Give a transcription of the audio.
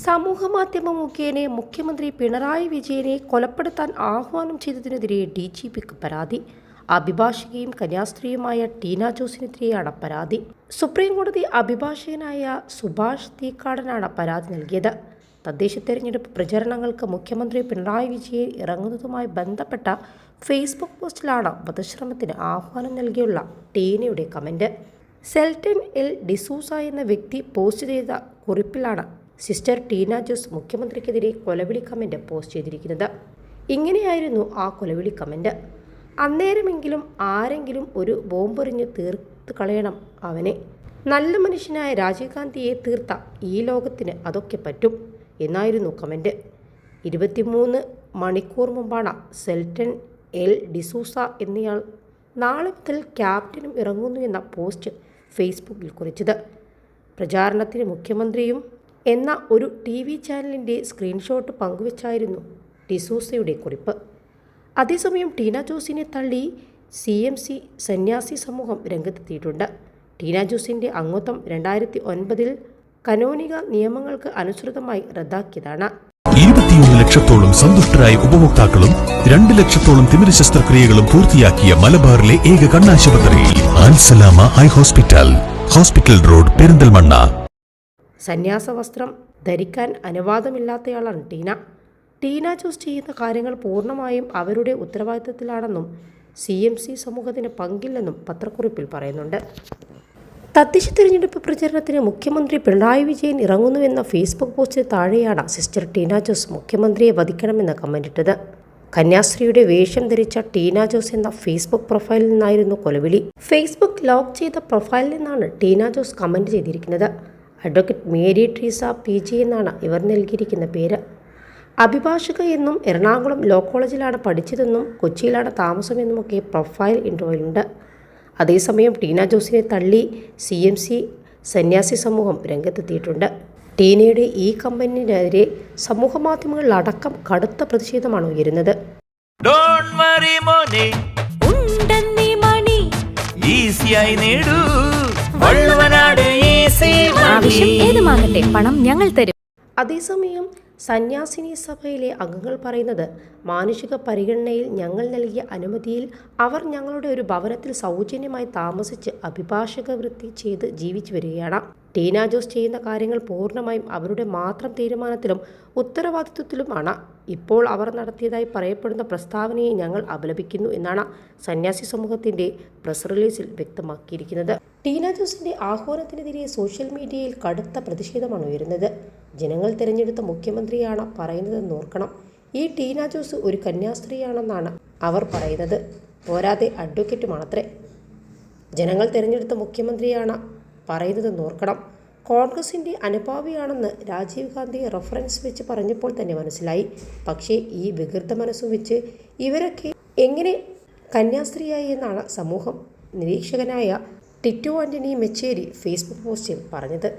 സമൂഹമാധ്യമ മുഖേന മുഖ്യമന്ത്രി പിണറായി വിജയനെ കൊലപ്പെടുത്താൻ ആഹ്വാനം ചെയ്തതിനെതിരെ ഡി ജി പിക്ക് പരാതി. അഭിഭാഷകയും കന്യാസ്ത്രീയുമായ ടീന ജോസിനെതിരെയാണ് പരാതി. സുപ്രീംകോടതി അഭിഭാഷകനായ സുഭാഷ് തീക്കാടനാണ് പരാതി നൽകിയത്. തദ്ദേശ തെരഞ്ഞെടുപ്പ് പ്രചരണങ്ങൾക്ക് മുഖ്യമന്ത്രി പിണറായി വിജയൻ ഇറങ്ങുന്നതുമായി ബന്ധപ്പെട്ട ഫേസ്ബുക്ക് പോസ്റ്റിലാണ് വധശ്രമത്തിന് ആഹ്വാനം നൽകിയുള്ള ടീനയുടെ കമന്റ് സെൽറ്റൻ എൽ ഡിസൂസ എന്ന വ്യക്തി പോസ്റ്റ് ചെയ്ത കുറിപ്പിലാണ് സിസ്റ്റർ ടീന ജോസ് മുഖ്യമന്ത്രിക്കെതിരെ കൊലവിളി കമന്റ് പോസ്റ്റ് ചെയ്തിരിക്കുന്നത്. ഇങ്ങനെയായിരുന്നു ആ കൊലവിളി കമന്റ് അന്നേരമെങ്കിലും ആരെങ്കിലും ഒരു ബോംബെറിഞ്ഞ് തീർത്ത് കളയണം അവനെ. നല്ല മനുഷ്യനായ രാജീവ് ഗാന്ധിയെ തീർത്ത ഈ ലോകത്തിന് അതൊക്കെ പറ്റും എന്നായിരുന്നു കമന്റ്. ഇരുപത്തിമൂന്ന് മണിക്കൂർ മുമ്പാണ് സെൽറ്റൻ എൽ ഡിസൂസ എന്നയാൾ നാളെ മുതൽ ക്യാപ്റ്റനും ഇറങ്ങുന്നു എന്ന പോസ്റ്റ് ഫേസ്ബുക്കിൽ കുറിച്ചത്. പ്രചാരണത്തിന് മുഖ്യമന്ത്രിയും എന്ന ഒരു ടി വി ചാനലിന്റെ സ്ക്രീൻഷോട്ട് പങ്കുവച്ചായിരുന്നു ഡിസൂസയുടെ കുറിപ്പ്. അതേസമയം ടീന ജോസിനെ തള്ളി സി എം സി സന്യാസി സമൂഹം രംഗത്തെത്തിയിട്ടുണ്ട്. ടീന ജോസിന്റെ അംഗത്വം രണ്ടായിരത്തി ഒൻപതിൽ കനോനിക നിയമങ്ങൾക്ക് അനുസൃതമായി റദ്ദാക്കിയതാണ്. ഇരുപത്തിയൊന്ന് ലക്ഷത്തോളം സന്തുഷ്ടരായ ഉപഭോക്താക്കളും രണ്ട് ലക്ഷത്തോളം തിമിര ശസ്ത്രക്രിയകളും പൂർത്തിയാക്കിയ മലബാറിലെ ഏക കണ്ണാശുപത്രി eye hospital hospital road Perinthalmanna. സന്യാസ വസ്ത്രം ധരിക്കാൻ അനുവാദമില്ലാത്തയാളാണ് ടീന. ടീന ജോസ് ചെയ്യുന്ന കാര്യങ്ങൾ പൂർണമായും അവരുടെ ഉത്തരവാദിത്തത്തിലാണെന്നും സി എം സി സമൂഹത്തിന് പങ്കില്ലെന്നും പത്രക്കുറിപ്പിൽ പറയുന്നുണ്ട്. തദ്ദേശ തിരഞ്ഞെടുപ്പ് പ്രചരണത്തിന് മുഖ്യമന്ത്രി പിണറായി വിജയൻ ഇറങ്ങുന്നുവെന്ന ഫേസ്ബുക്ക് പോസ്റ്റിന് താഴെയാണ് സിസ്റ്റർ ടീന ജോസ് മുഖ്യമന്ത്രിയെ വധിക്കണമെന്ന് കമന്റിട്ടത് കന്യാസ്ത്രീയുടെ വേഷം ധരിച്ച ടീന ജോസ് എന്ന ഫേസ്ബുക്ക് പ്രൊഫൈലിൽ നിന്നായിരുന്നു കൊലവിളി. ഫേസ്ബുക്ക് ലോക്ക് ചെയ്ത പ്രൊഫൈലിൽ നിന്നാണ് ടീന ജോസ് കമന്റ് ചെയ്തിരിക്കുന്നത്. Advocate Mary Treesa P G എന്നാണ് ഇവർ നൽകിയിരിക്കുന്ന പേര്. അഭിഭാഷക എന്നും എറണാകുളം ലോ കോളേജിലാണ് പഠിച്ചതെന്നും കൊച്ചിയിലാണ് താമസമെന്നുമൊക്കെ പ്രൊഫൈൽ ഇൻട്രോയിലുണ്ട്. അതേസമയം ടീന ജോസിനെ തള്ളി സി എം സി സന്യാസി സമൂഹം രംഗത്തെത്തിയിട്ടുണ്ട്. ടീനയുടെ ഈ കമ്പനിനെതിരെ സമൂഹമാധ്യമങ്ങളിലടക്കം കടുത്ത പ്രതിഷേധമാണ് ഉയരുന്നത്. ഡോണ്ട് വറി മോനെ. ഉണ്ടെന്നീ മണി. ഈസിയായി നേടൂ. ആവശ്യം ഏതുമാകട്ടെ പണം ഞങ്ങൾ തരും. അതേസമയം സന്യാസിനി സഭയിലെ അംഗങ്ങൾ പറയുന്നത് മാനുഷിക പരിഗണനയിൽ ഞങ്ങൾ നൽകിയ അനുമതിയിൽ അവർ ഞങ്ങളുടെ ഒരു ഭവനത്തിൽ സൗജന്യമായി താമസിച്ച് അഭിഭാഷക വൃത്തി ചെയ്ത് ജീവിച്ചു വരികയാണ്. ടീന ജോസ് ചെയ്യുന്ന കാര്യങ്ങൾ പൂർണമായും അവരുടെ മാത്രം തീരുമാനത്തിലും ഉത്തരവാദിത്വത്തിലുമാണ്. ഇപ്പോൾ അവർ നടത്തിയതായി പറയപ്പെടുന്ന പ്രസ്താവനയെ ഞങ്ങൾ അപലപിക്കുന്നു എന്നാണ് സന്യാസി സമൂഹത്തിന്റെ പ്രസ് റിലീസിൽ വ്യക്തമാക്കിയിരിക്കുന്നത്. ടീന ജോസിന്റെ ആഹ്വാനത്തിനെതിരെ സോഷ്യൽ മീഡിയയിൽ കടുത്ത പ്രതിഷേധമാണ് ഉയരുന്നത്. ജനങ്ങൾ തിരഞ്ഞെടുത്ത മുഖ്യമന്ത്രിയാണ് പറയുന്നതെന്ന് ഓർക്കണം. ഈ ടീന ജോസ് ഒരു കന്യാസ്ത്രീയാണെന്നാണ് അവർ പറയുന്നത്. പോരാതെ അഡ്വക്കേറ്റുമാണത്രേ ജനങ്ങൾ തിരഞ്ഞെടുത്ത മുഖ്യമന്ത്രിയാണ് പറയുന്നതെന്ന് ഓർക്കണം കോൺഗ്രസിന്റെ അനുഭാവിയാണെന്ന് രാജീവ് ഗാന്ധി റഫറൻസ് വെച്ച് പറഞ്ഞപ്പോൾ തന്നെ മനസ്സിലായി. പക്ഷേ ഈ വികൃത മനസ്സും വെച്ച് ഇവരൊക്കെ എങ്ങനെ കന്യാസ്ത്രീയായി എന്നാണ് സമൂഹം നിരീക്ഷകനായ ടിറ്റു ആന്റണി മെച്ചേരി ഫേസ്ബുക്ക് പോസ്റ്റിൽ പറഞ്ഞത്.